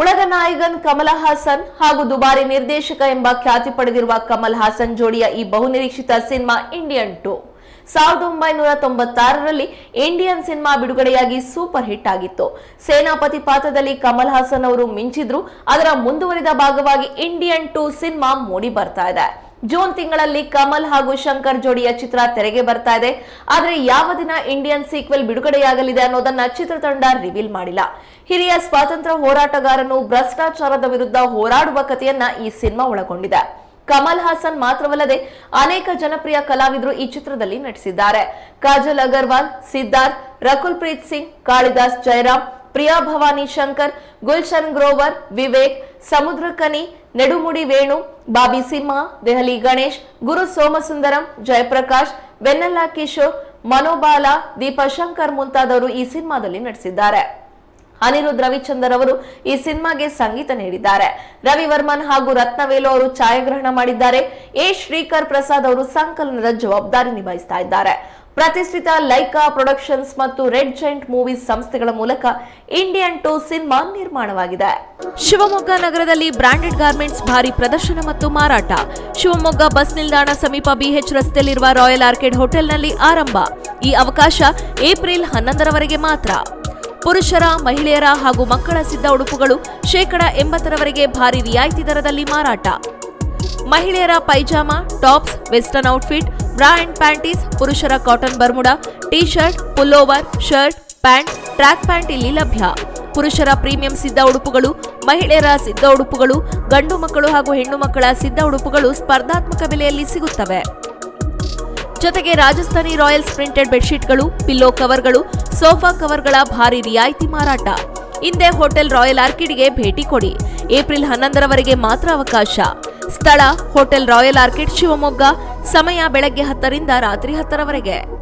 ಉಳಗ ನಾಯಕನ್ ಕಮಲ್ ಹಾಸನ್ ಹಾಗೂ ದುಬಾರಿ ನಿರ್ದೇಶಕ ಎಂಬ ಖ್ಯಾತಿ ಪಡೆದಿರುವ ಕಮಲ್ ಹಾಸನ್ ಜೋಡಿಯ ಈ ಬಹುನಿರೀಕ್ಷಿತ ಸಿನಿಮಾ ಇಂಡಿಯನ್ ಟು. ಸಾವಿರದ ಒಂಬೈನೂರ ತೊಂಬತ್ತಾರರಲ್ಲಿ ಇಂಡಿಯನ್ ಸಿನಿಮಾ ಬಿಡುಗಡೆಯಾಗಿ ಸೂಪರ್ ಹಿಟ್ ಆಗಿತ್ತು. ಸೇನಾಪತಿ ಪಾತ್ರದಲ್ಲಿ ಕಮಲ್ ಹಾಸನ್ ಅವರು ಮಿಂಚಿದ್ರು, ಅದರ ಮುಂದುವರಿದ ಭಾಗವಾಗಿ ಇಂಡಿಯನ್ ಟು ಸಿನಿಮಾ ಮೂಡಿ ಬರ್ತಾ ಇದೆ. ಜೂನ್ ತಿಂಗಳಲ್ಲಿ ಕಮಲ್ ಹಾಗೂ ಶಂಕರ್ ಜೋಡಿಯ ಚಿತ್ರ ತೆರೆಗೆ ಬರ್ತಾ ಇದೆ. ಆದರೆ ಯಾವ ದಿನ ಇಂಡಿಯನ್ ಸೀಕ್ವೆಲ್ ಬಿಡುಗಡೆಯಾಗಲಿದೆ ಅನ್ನೋದನ್ನ ಚಿತ್ರತಂಡ ರಿವೀಲ್ ಮಾಡಿಲ್ಲ. ಹಿರಿಯ ಸ್ವಾತಂತ್ರ್ಯ ಹೋರಾಟಗಾರನು ಭ್ರಷ್ಟಾಚಾರದ ವಿರುದ್ಧ ಹೋರಾಡುವ ಕಥೆಯನ್ನ ಈ ಸಿನಿಮಾ ಒಳಗೊಂಡಿದೆ. ಕಮಲ್ ಹಾಸನ್ ಮಾತ್ರವಲ್ಲದೆ ಅನೇಕ ಜನಪ್ರಿಯ ಕಲಾವಿದರು ಈ ಚಿತ್ರದಲ್ಲಿ ನಟಿಸಿದ್ದಾರೆ. ಕಾಜಲ್ ಅಗರ್ವಾಲ್, ಸಿದ್ಧಾರ್ಥ್ ರಕುಲ್ ಪ್ರೀತ್ ಸಿಂಗ್, ಕಾಳಿದಾಸ್ ಜಯರಾಮ್ ಪ್ರಿಯಾ ಭವಾನಿ ಶಂಕರ್, ಗುಲ್ಶನ್ ಗ್ರೋವರ್, ವಿವೇಕ್ ಸಮುದ್ರಕನಿ ನೆಡುಮುಡಿ ವೇಣು, ಬಾಬಿ ಸಿಂಹ ದೆಹಲಿ ಗಣೇಶ್, ಗುರು ಸೋಮಸುಂದರಂ, ಜಯಪ್ರಕಾಶ್ ಬೆನ್ನಲ್ಲ ಕಿಶೋರ್, ಮನೋಬಾಲ, ದೀಪಾ ಶಂಕರ್ ಮುಂತಾದವರು ಈ ಸಿನಿಮಾದಲ್ಲಿ ನಟಿಸಿದ್ದಾರೆ. ಅನಿರುದ್ ರವಿಚಂದರ್ ಅವರು ಈ ಸಿನಿಮಾಗೆ ಸಂಗೀತ ನೀಡಿದ್ದಾರೆ. ರವಿ ವರ್ಮನ್ ಹಾಗೂ ರತ್ನವೇಲು ಅವರು ಛಾಯಾಗ್ರಹಣ ಮಾಡಿದ್ದಾರೆ. ಎ. ಶ್ರೀಕರ್ ಪ್ರಸಾದ್ ಅವರು ಸಂಕಲನದ ಜವಾಬ್ದಾರಿ ನಿಭಾಯಿಸ್ತಾ ಇದ್ದಾರೆ. ಪ್ರತಿಷ್ಠಿತ ಲೈಕಾ ಪ್ರೊಡಕ್ಷನ್ಸ್ ಮತ್ತು ರೆಡ್ ಜೈಂಟ್ ಮೂವೀಸ್ ಸಂಸ್ಥೆಗಳ ಮೂಲಕ ಇಂಡಿಯನ್ ಟೋ ಸಿನಿಮಾ ನಿರ್ಮಾಣವಾಗಿದೆ. ಶಿವಮೊಗ್ಗ ನಗರದಲ್ಲಿ ಬ್ರಾಂಡೆಡ್ ಗಾರ್ಮೆಂಟ್ಸ್ ಭಾರಿ ಪ್ರದರ್ಶನ ಮತ್ತು ಮಾರಾಟ. ಶಿವಮೊಗ್ಗ ಬಸ್ ನಿಲ್ದಾಣ ಸಮೀಪ ಬಿಎಚ್ ರಸ್ತೆಯಲ್ಲಿರುವ ರಾಯಲ್ ಆರ್ಕಿಡ್ ಹೋಟೆಲ್ನಲ್ಲಿ ಆರಂಭ. ಈ ಅವಕಾಶ ಏಪ್ರಿಲ್ ಹನ್ನೊಂದರವರೆಗೆ ಮಾತ್ರ. ಪುರುಷರ, ಮಹಿಳೆಯರ ಹಾಗೂ ಮಕ್ಕಳ ಸಿದ್ಧ ಉಡುಪುಗಳು ಶೇಕಡ ಎಂಬತ್ತರವರೆಗೆ ಭಾರಿ ರಿಯಾಯಿತಿ ದರದಲ್ಲಿ ಮಾರಾಟ. ಮಹಿಳೆಯರ pyjama, tops, western outfit bra and panties ಪುರುಷರ cotton Bermuda T shirt pullover shirt pant track pant ಇಲ್ಲಿ ಲಭ್ಯ. ಪುರುಷರ ಪ್ರೀಮಿಯಂ ಸಿದ್ಧ ಉಡುಪುಗಳು, ಮಹಿಳೆಯರ ಸಿದ್ಧ ಉಡುಪುಗಳು, ಗಂಡು ಮಕ್ಕಳು ಹಾಗೂ ಹೆಣ್ಣು ಮಕ್ಕಳ ಸಿದ್ಧ ಉಡುಪುಗಳು ಸ್ಪರ್ಧಾತ್ಮಕ ಬೆಲೆಯಲ್ಲಿ ಸಿಗುತ್ತವೆ. ಜೊತೆಗೆ ರಾಜಸ್ಥಾನಿ ರಾಯಲ್ಸ್ ಪ್ರಿಂಟೆಡ್ ಬೆಡ್ಶೀಟ್ಗಳು, ಪಿಲ್ಲೋ ಕವರ್ಗಳು, ಸೋಫಾ ಕವರ್ಗಳ ಭಾರಿ ರಿಯಾಯಿತಿ ಮಾರಾಟ. ಹಿಂದೆ ಹೋಟೆಲ್ ರಾಯಲ್ ಆರ್ಕಿಡ್ಗೆ ಭೇಟಿ ಕೊಡಿ. ಏಪ್ರಿಲ್ ಹನ್ನೊಂದರವರೆಗೆ ಮಾತ್ರ ಅವಕಾಶ. ಸ್ಥಳ, ಹೋಟೆಲ್ ರಾಯಲ್ ಆರ್ಕಿಡ್ ಶಿವಮೊಗ್ಗ ಸಮಯ ಬೆಳಗ್ಗೆ ಹತ್ತರಿಂದ ರಾತ್ರಿ ಹತ್ತರವರೆಗೆ.